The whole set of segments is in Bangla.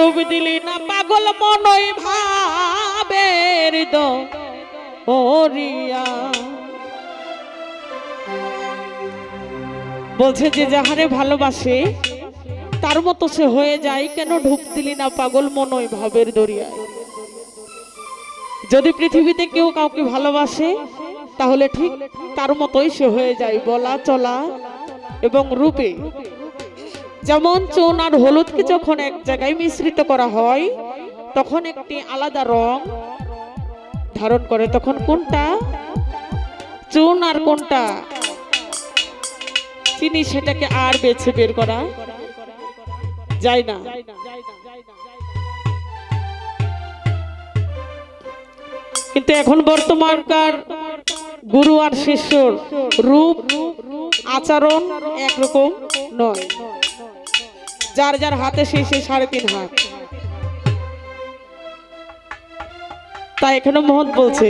ডুবি দিলি না পাগল মনই ভাবের দো ও বলছে যে যাহারে ভালোবাসে, তার মতো সে হয়ে যায়, কেন ঢুক দিলি না পাগল মনই ভাবের দরিয়ায়? যদি পৃথিবীতে কেউ কাউকে ভালোবাসে, তাহলে ঠিক তার মতোই সে হয়ে যায়, বলা, চলা এবং রূপে। যেমন চুন আর হলুদকে যখন এক জায়গায় মিশ্রিত করা হয়, তখন একটি আলাদা রং ধারণ করে। তখন কোনটা? চুন আর কোনটা? চিনি সেটাকে আর বেছে বের করা যায় না। কিন্তু এখন বর্তমানকার গুরু আর শিষ্যর রূপ, আচরণ একরকম নয়। যার যার হাতে সেই সেই সাড়ে তিন হাত। তাই এখানে মহৎ বলছে।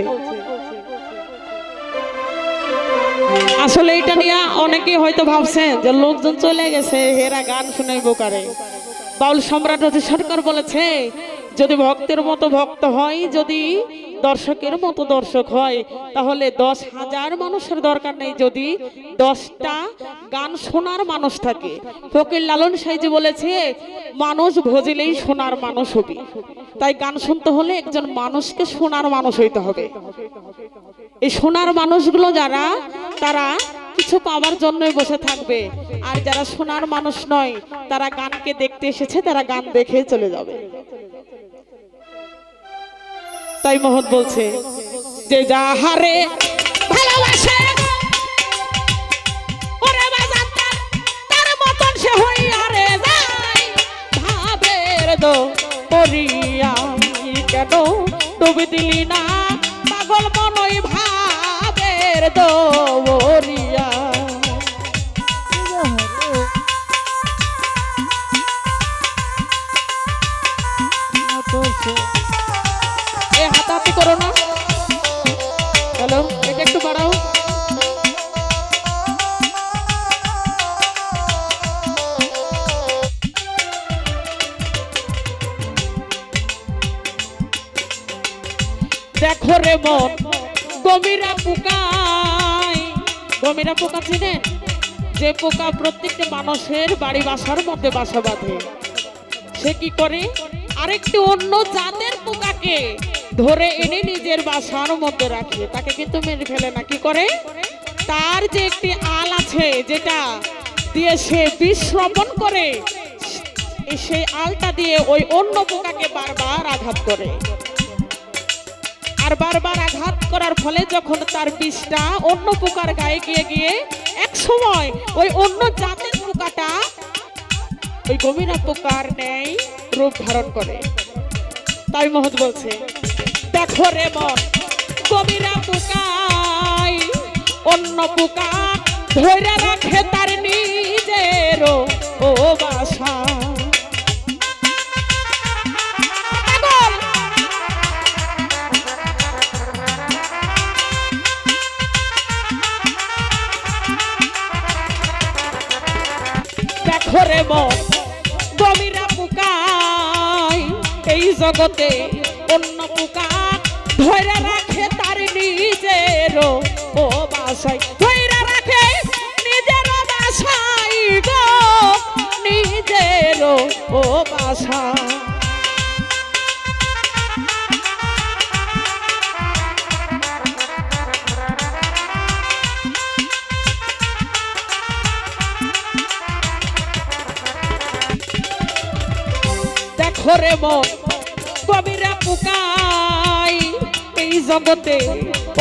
আসলে এটা নিয়ে অনেকেই হয়তো ভাবছেন যে লোকজন চলে গেছে, হেরা গান শুনাইব কারে বাউল সম্রাট হচ্ছে সরকার বলেছে, যদি ভক্তের মতো ভক্ত হয়, যদি দর্শকের মতো দর্শক হয়, তাহলে দশ হাজার মানুষের দরকার নেই যদি দশটা গান শোনার মানুষ থাকে। ফকির লালন সাইজি বলেছে, মানুষ ভজিলেই শোনার মানুষ হবি। তাই গান শুনতে হলে একজন মানুষকে শোনার মানুষ হইতে হবে। এই শোনার মানুষগুলো যারা, তারা কিছু পাওয়ার জন্যই বসে থাকবে। আর যারা শোনার মানুষ নয়, তারা গানকে দেখতে এসেছে, তারা গান দেখে চলে যাবে। তাই মহৎ বলছে যে যাহারে ভালোবাসে ওরে বাজান তার, তার মতন সে হইয়া রে যায়। ভাবের দো করিয়া কেন ডুবি দিলি না? পাগল মনই ভাবের দৌরিয়া এ হাতাহাতি করো না। হ্যালো এটা একটু বাড়াও। দেখো রে মন গমিরা পোকায়। গমিরা পোকা চিনেন যে পোকা প্রত্যেকটা মানুষের বাড়ি বাসার মধ্যে বাসা বাঁধে। সে কি করে? আরেকটি অন্য জাতের পোকাকে ধরে এনে নিজের বাসার মধ্যে রাখে তাকে কিন্তু মেরে ফেলে না। কি করে? তার যে একটি আল আছে, যেটা দিয়ে সে বিষ শ্রবণ করে সেই আলটা দিয়ে ওই অন্য পোকাকে বারবার আঘাত করে। আর বারবার আঘাত করার ফলে যখন তার বিষটা অন্য পোকার গায়ে গিয়ে গিয়ে, এক সময় ওই অন্য জাতের পোকাটা ওই গভীরা পোকার ন্যায় রূপ ধারণ করে। তাই মহৎ বলছে দেখো রে মন। গভীরা পোকাই অন্য পোকা ধরে রাখে তার নিজের ও বাসা। এই জগতে অন্য পোকা ধরে রাখে তার নিজের ও বাসায়। ধরে রাখে নিজের বাসায় গো নিজের ও বাসা দেখো রে মন, কবিরা পোকাই এই জগতে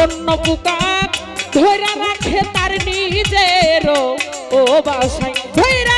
অন্য পোকা ধৈরা রাখে তার নিজের ও বাসায় ধৈরা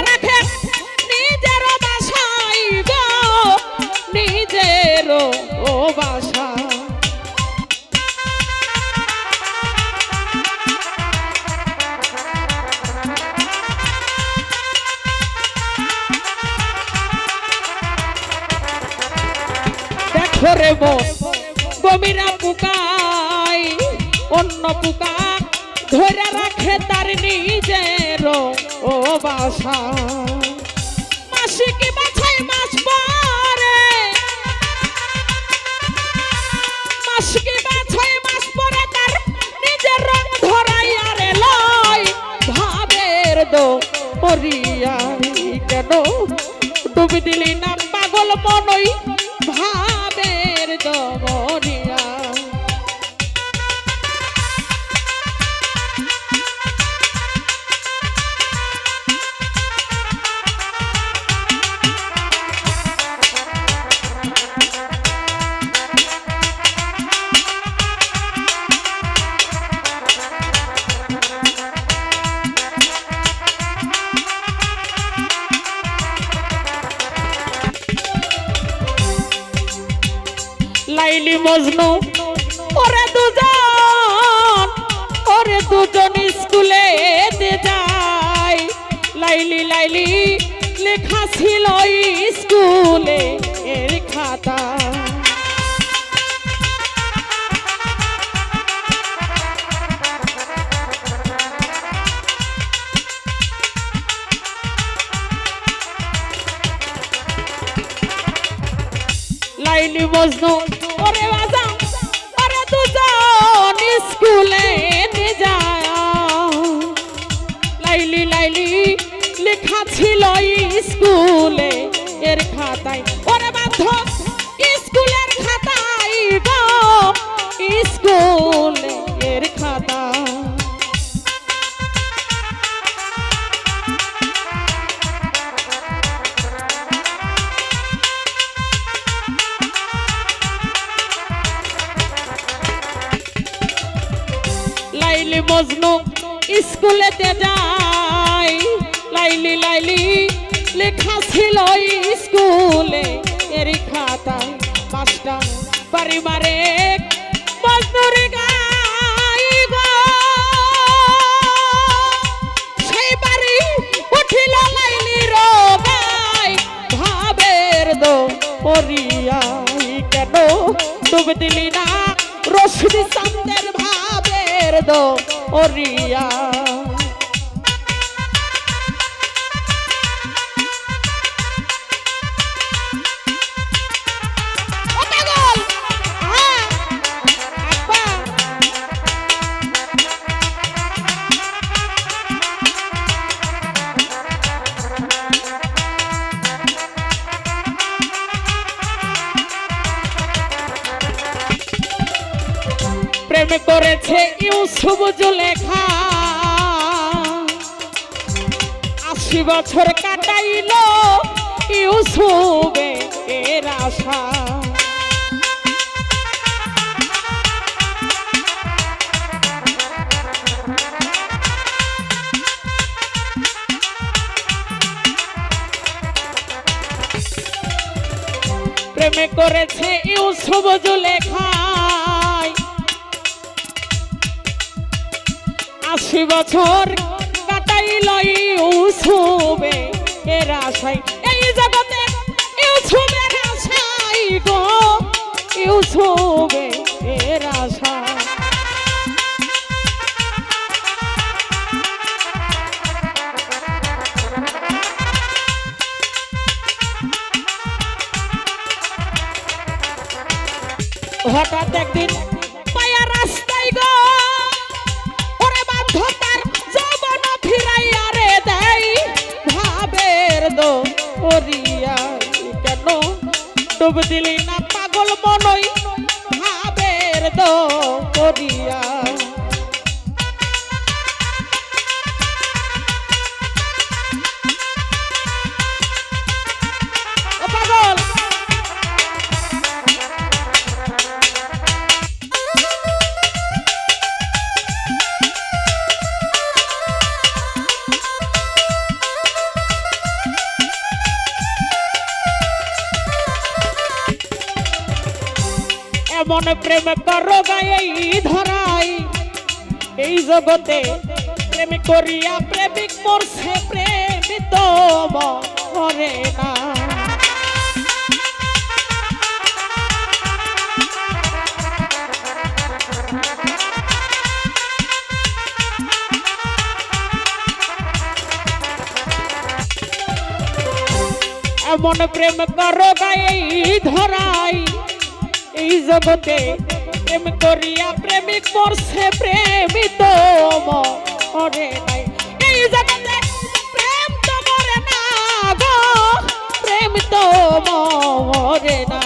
অন্য পোকা ধরে রাখে তার নিজের ও বাসা। মাসিকে বাছাই মাস পরে মাসকে বাছাই মাস পরে তার নিজের রং ধরাই আরে লয়। ভাবের দো পরিয়াই কেন? ডুবি দিলি না পাগল মনই ভাবের মজনু ওরে দুজন ওরে দুজন স্কুলে যায় লাইলি লাইলি লেখা ছিল স্কুলে এর খাতা। লাইলি মজনু ওরে বাজা ওরে দুজন স্কুলে যায়। লাইলি লাইলি লেখা ছিল স্কুলে, এর খাতায়। ওরে বাধ্য মজনু স্কুলেতে যাই। লাইলি লাইলি লেখা ছিল স্কুলে। এর খাতায় পাঁচটা মারে মজনুর কেন ডুব দিলি না? রশিদি সামনের ভাবের দো ওরিয়া প্রেম করেছে ইউসুফ জুলেখা। আশি বছর কাটাইল ইউসুফে এর আশা। প্রেমে করেছে ইউসুফ জুলেখায় বছর কাটাইল উসবে এরা আশাই ডুব দিলি করো গায়েই ধরাই। এই জগতে প্রেম করিয়া প্রেমিক মরছে, প্রেমিত করে না। এমন প্রেম করো গায়ে ধরাই। এই জগতে প্রেম করিয়া প্রেমিক মরছে প্রেমিত মরে নাই। এই জগতে প্রেম তো মরে না গো, প্রেম তো মরে না।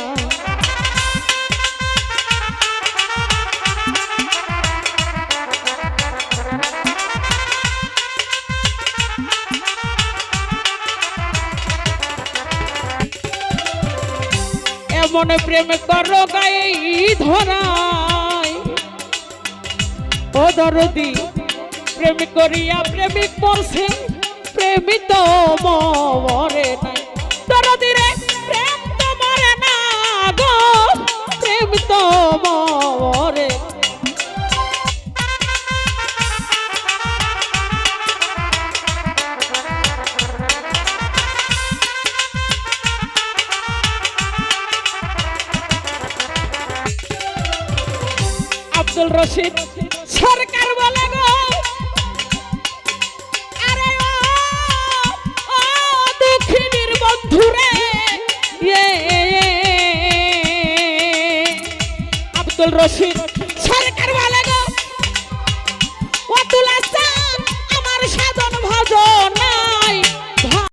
এমন প্রেম করো গায়ে ধরাই ও দরদি, প্রেম করিয়া প্রেমিক বলছে প্রেমিত মরে নাই। দরদি রে, প্রেম তো মরে না গো, প্রেম তো মরে আব্দুল রশিদ সরকার বলে গো আরে ও দুঃখিনীর বন্ধুরে ইয়ে আব্দুল রশিদ